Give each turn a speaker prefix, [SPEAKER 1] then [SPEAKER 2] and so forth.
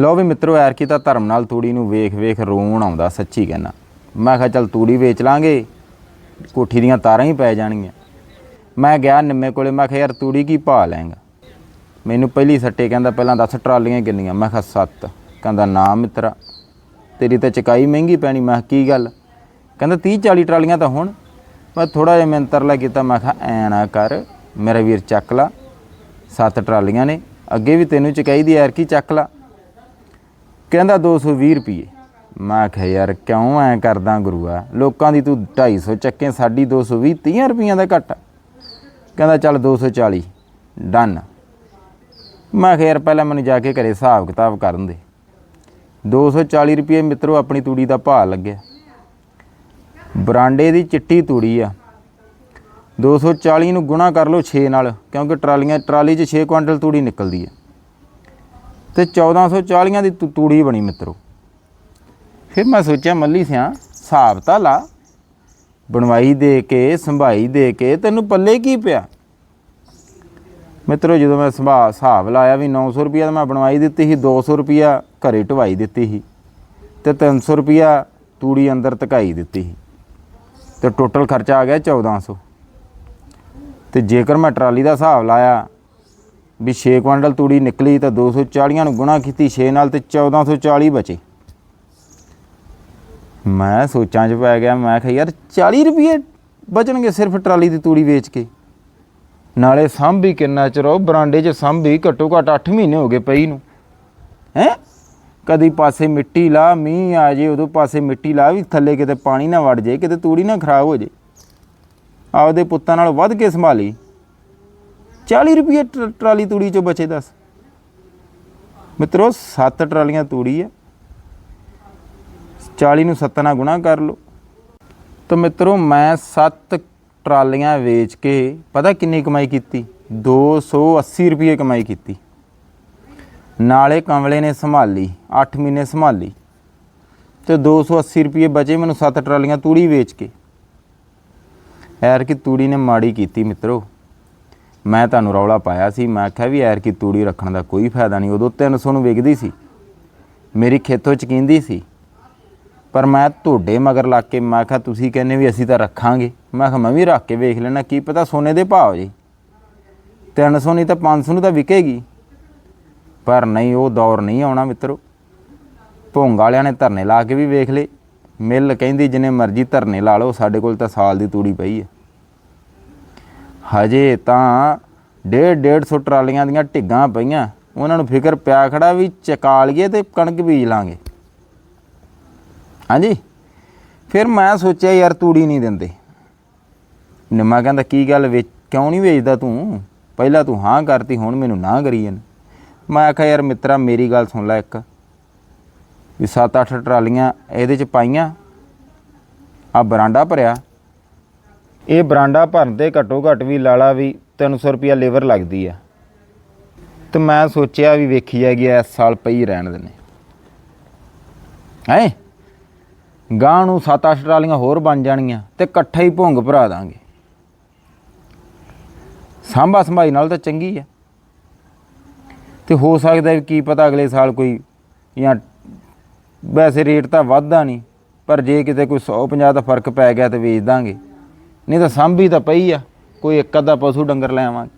[SPEAKER 1] ਲਓ ਵੀ ਮਿੱਤਰੋ ਐਰ ਕੀ ਤਾਂ ਧਰਮ ਨਾਲ ਤੂੜੀ ਨੂੰ ਵੇਖ ਵੇਖ ਰੋਣ ਆਉਂਦਾ, ਸੱਚੀ ਕਹਿਣਾ ਮੈਂ ਕਿਹਾ ਚੱਲ ਤੂੜੀ ਵੇਚ ਲਾਂਗੇ, ਕੋਠੀ ਦੀਆਂ ਤਾਰਾਂ ਹੀ ਪੈ ਜਾਣਗੀਆਂ। ਮੈਂ ਗਿਆ ਨਿੰਮੇ ਕੋਲੇ, ਮੈਂ ਕਿਹਾ, ਯਾਰ ਤੂੜੀ ਕੀ ਪਾ ਲੈਂਗਾ ਮੈਨੂੰ ਪਹਿਲੀ ਸੱਟੇ ਕਹਿੰਦਾ, ਪਹਿਲਾਂ 10 ਟਰਾਲੀਆਂ ਕਿੰਨੀਆਂ? ਮੈਂ ਕਿਹਾ, ਸੱਤ। ਕਹਿੰਦਾ, ਨਾ ਮਿੱਤਰਾ, ਤੇਰੀ ਤਾਂ ਚਕਾਈ ਮਹਿੰਗੀ ਪੈਣੀ। ਮੈਂ ਕਿਹਾ, ਕੀ ਗੱਲ? ਕਹਿੰਦਾ 30 40 ਟਰਾਲੀਆਂ ਤਾਂ ਹੁਣ। ਮੈਂ ਥੋੜਾ ਜਿਹਾ ਮਿੰਤਰਲਾ ਕੀਤਾ, ਮੈਂ ਕਿਹਾ, ਐ ਨਾ ਕਰ, ਮੇਰਾ ਵੀਰ ਚੱਕ ਲਾ, ਸੱਤ ਟਰਾਲੀਆਂ ਨੇ, ਅੱਗੇ ਵੀ ਤੈਨੂੰ ਚਕਾਈ ਦੀ ਯਾਰ ਕੀ ਚੱਕ ਲਾ। ਕਹਿੰਦਾ 220 ਰੁਪਏ ਮੈਂ ਕਿਹਾ, ਯਾਰ ਕਿਉਂ ਐ ਕਰਦਾ ਗੁਰੂਆ? ਲੋਕਾਂ ਦੀ ਤੂੰ 250 ਚੱਕੇ, ਸਾਡੀ 220 30 ਰੁਪਈਆਂ ਦਾ ਘੱਟ। ਆ। ਕਹਿੰਦਾ, ਚੱਲ 240 ਡਨ। ਮੈਂ ਕਿਹਾ, ਯਾਰ ਪਹਿਲਾਂ ਮੈਨੂੰ ਜਾ ਕੇ ਘਰੇ ਹਿਸਾਬ ਕਿਤਾਬ ਕਰਨ ਦੇ। 240 ਰੁਪਏ ਮਿੱਤਰੋ, ਆਪਣੀ ਤੂੜੀ ਦਾ ਭਾਅ ਲੱਗਿਆ। ਬਰਾਂਡੇ ਦੀ ਚਿੱਟੀ ਤੂੜੀ ਆ। 240 ਨੂੰ ਗੁਣਾ ਕਰ ਲਓ 6 ਨਾਲ, ਕਿਉਂਕਿ ਟਰਾਲੀਆਂ, ਟਰਾਲੀ 'ਚ 6 ਕੁਇੰਟਲ ਤੂੜੀ ਨਿਕਲਦੀ ਹੈ ਤੇ 1440 ਦੀ ਤੂ- ਤੂੜੀ ਬਣੀ ਮਿੱਤਰੋ। ਫਿਰ ਮੈਂ ਸੋਚਿਆ, ਮੱਲੀ ਸਿਆ, ਹਿਸਾਬ ਤਾਂ ਲਾ। ਬਣਵਾਈ ਦੇ ਕੇ, ਸੰਭਾਈ ਦੇ ਕੇ, ਤੈਨੂੰ ਪੱਲੇ ਕੀ ਪਿਆ? ਮਿੱਤਰੋ, ਜਦੋਂ ਮੈਂ ਸੰਭਾ, ਹਿਸਾਬ ਲਾਇਆ ਵੀ 900 ਰੁਪਿਆ ਤਾਂ ਮੈਂ ਬਣਵਾਈ ਦਿੱਤੀ ਸੀ 200 ਰੁਪਿਆ ਘਰੇ ਢਵਾਈ ਦਿੱਤੀ ਸੀ ਤੇ 300 ਰੁਪਿਆ ਤੂੜੀ ਅੰਦਰ ਧਕਾਈ ਦਿੱਤੀ ਸੀ। ਤੇ ਟੋਟਲ ਖਰਚਾ ਆ ਗਿਆ 1400 ਤੇ ਜੇਕਰ ਮੈਂ ਟਰਾਲੀ ਦਾ ਹਿਸਾਬ ਲਾਇਆ ਵੀ 6 ਕੁਇੰਟਲ ਤੂੜੀ ਨਿਕਲੀ ਤਾਂ 240 ਨੂੰ ਗੁਣਾ ਕੀਤੀ 6 ਨਾਲ ਤੇ 1440 ਬਚੇ। ਮੈਂ ਸੋਚਾਂ 'ਚ ਪੈ ਗਿਆ, ਮੈਂ ਕਿਹਾ ਯਾਰ 40 ਰੁਪਏ ਬਚਣਗੇ ਸਿਰਫ ਟਰਾਲੀ ਦੀ ਤੂੜੀ ਵੇਚ ਕੇ। ਨਾਲੇ ਸੰਭੀ ਕਿੰਨਾ ਚਿਰ ਉਹ ਬਰਾਂਡੇ 'ਚ ਸੰਭੀ ਘੱਟੋ ਘੱਟ 8 ਮਹੀਨੇ ਹੋ ਗਏ ਪਈ ਨੂੰ। ਹੈ? ਕਦੀ ਪਾਸੇ ਮਿੱਟੀ ਲਾ, ਮੀਂਹ ਆ ਜੇ, ਉਦੋਂ ਪਾਸੇ ਮਿੱਟੀ ਲਾ ਵੀ ਥੱਲੇ ਕਿਤੇ ਪਾਣੀ ਨਾ ਵੜ ਜੇ, ਕਿਤੇ ਤੂੜੀ ਨਾ ਖਰਾਬ ਹੋ ਜੇ। ਆਪਦੇ ਪੁੱਤਾਂ ਨਾਲ ਵੱਧ ਕੇ ਸੰਭਾਲੀ। 40 ਰੁਪਏ ਟਰ- ਟਰਾਲੀ ਤੂੜੀ ਚੋਂ ਬਚੇ ਦੱਸ। ਮਿੱਤਰੋ 7 ਟਰਾਲੀਆਂ ਤੂੜੀ ਆ। 40 ਨੂੰ 7 ਨਾਲ ਗੁਣਾ ਕਰ ਲਓ। ਤਾਂ ਮਿੱਤਰੋ, ਮੈਂ 7 ਟਰਾਲੀਆਂ ਵੇਚ ਕੇ ਪਤਾ ਕਿੰਨੀ ਕਮਾਈ ਕੀਤੀ? 280 ਰੁਪਏ ਕਮਾਈ ਕੀਤੀ। ਨਾਲੇ ਕਮਲੇ ਨੇ ਸੰਭਾਲੀ 8 ਮਹੀਨੇ ਸੰਭਾਲੀ। ਤੇ 280 ਰੁਪਏ ਬਚੇ ਮੈਨੂੰ 7 ਟਰਾਲੀਆਂ ਤੂੜੀ ਵੇਚ ਕੇ। ਐਰ ਕਿ ਤੂੜੀ ਨੇ ਮਾੜੀ ਕੀਤੀ ਮਿੱਤਰੋ। ਮੈਂ ਤੁਹਾਨੂੰ ਰੌਲਾ ਪਾਇਆ ਸੀ, ਮੈਂ ਆਖਿਆ ਵੀ ਐਰ ਕੀ ਤੂੜੀ ਰੱਖਣ ਦਾ ਕੋਈ ਫਾਇਦਾ ਨਹੀਂ। ਉਦੋਂ 300 ਨੂੰ ਵਿਕਦੀ ਸੀ। ਮੇਰੀ ਖੇਤੋਂ ਚ ਕੀਂਦੀ ਸੀ। ਪਰ ਮੈਂ ਤੁਹਾਡੇ ਮਗਰ ਲੱਗ ਕੇ, ਮੈਂ ਆਖਿਆ, ਤੁਸੀਂ ਕਹਿੰਦੇ ਵੀ ਅਸੀਂ ਤਾਂ ਰੱਖਾਂਗੇ। ਮੈਂ ਆਖਿਆ ਮੈਂ ਵੀ ਰੱਖ ਕੇ ਵੇਖ ਲੈਣਾ ਕੀ ਪਤਾ ਸੋਨੇ ਦੇ ਭਾਅ ਜੀ। 300 ਨਹੀਂ ਤਾਂ 500 ਨੂੰ ਤਾਂ ਵਿਕੇਗੀ। ਪਰ ਨਹੀਂ, ਉਹ ਦੌਰ ਨਹੀਂ ਆਉਣਾ ਮਿੱਤਰੋ। ਭੋਂਗ ਵਾਲਿਆਂ ਨੇ ਧਰਨੇ ਲਾ ਕੇ ਵੀ ਵੇਖ ਲਏ। ਮਿੱਲ ਕਹਿੰਦੀ, ਜਿੰਨੇ ਮਰਜ਼ੀ ਧਰਨੇ ਲਾ ਲਓ, ਸਾਡੇ ਕੋਲ ਤਾਂ ਸਾਲ ਦੀ ਤੂੜੀ ਪਈ ਹੈ। ਹਜੇ ਤਾਂ ਡੇਢ ਡੇਢ ਸੌ ਟਰਾਲੀਆਂ ਦੀਆਂ ਢਿੱਗਾਂ ਪਈਆਂ। ਉਹਨਾਂ ਨੂੰ ਫਿਕਰ ਪਿਆ ਖੜਾ ਵੀ ਚਕਾ ਲਈਏ ਤੇ ਕਣਕ ਬੀਜ ਲਾਂਗੇ। ਹਾਂਜੀ? ਫਿਰ ਮੈਂ ਸੋਚਿਆ ਯਾਰ ਤੂੜੀ ਨਹੀਂ ਦਿੰਦੇ। ਨਿੰਮਾ ਕਹਿੰਦਾ, ਕੀ ਗੱਲ ਵੇਚ, ਕਿਉਂ ਨਹੀਂ ਵੇਚਦਾ ਤੂੰ? ਪਹਿਲਾਂ ਤੂੰ ਹਾਂ ਕਰਤੀ, ਹੁਣ ਮੈਨੂੰ ਨਾ ਕਰੀ ਜਾਂਦਾ ਮੈਂ ਆਖਿਆ, ਯਾਰ ਮਿੱਤਰਾ, ਮੇਰੀ ਗੱਲ ਸੁਣ ਲੈ ਇੱਕ। ਵੀ 7-8 ਟਰਾਲੀਆਂ ਇਹਦੇ ਚ ਪਾਈਆਂ ਆ ਬਰਾਂਡਾ ਭਰਿਆ। ਇਹ ਬਰਾਂਡਾ ਭਰਨ ਤੇ ਘੱਟੋ ਘੱਟ ਵੀ ਲਾਲਾ ਵੀ 300 ਰੁਪਿਆ ਲੇਬਰ ਲੱਗਦੀ ਆ। ਤੇ ਮੈਂ ਸੋਚਿਆ ਵੀ ਵੇਖੀ ਜਾਏਗੀ, ਇਸ ਸਾਲ ਪਈ ਰਹਿਣ ਦਿੰਨੇ ਹੈ? ਗਾਂ ਨੂੰ 7-8 ਟਰਾਲੀਆਂ ਹੋਰ ਬਣ ਜਾਣਗੀਆਂ ਤੇ ਇਕੱਠਾ ਹੀ ਭੁੰਗ ਭਰਾ ਦਾਂਗੇ। ਸਾਂਭਾ ਸੰਭਾਈ ਨਾਲ ਤਾਂ ਚੰਗੀ ਆ। ਤੇ ਹੋ ਸਕਦਾ ਵੀ ਕੀ ਪਤਾ ਅਗਲੇ ਸਾਲ ਕੋਈ ਜਾਂ ਵੈਸੇ ਰੇਟ ਤਾਂ ਵੱਧਦਾ ਨਹੀਂ, ਪਰ ਜੇ ਕਿਤੇ ਕੋਈ 150 ਦਾ ਫ਼ਰਕ ਪੈ ਗਿਆ ਤੇ ਵੇਚ ਦਾਂਗੇ। ਨਹੀਂ ਤਾਂ ਸਾਂਭੀ ਤਾਂ ਪਈ ਆ ਕੋਈ ਇੱਕ ਅੱਧਾ ਪਸ਼ੂ ਡੰਗਰ ਲੈ ਆਵਾਂਗੇ।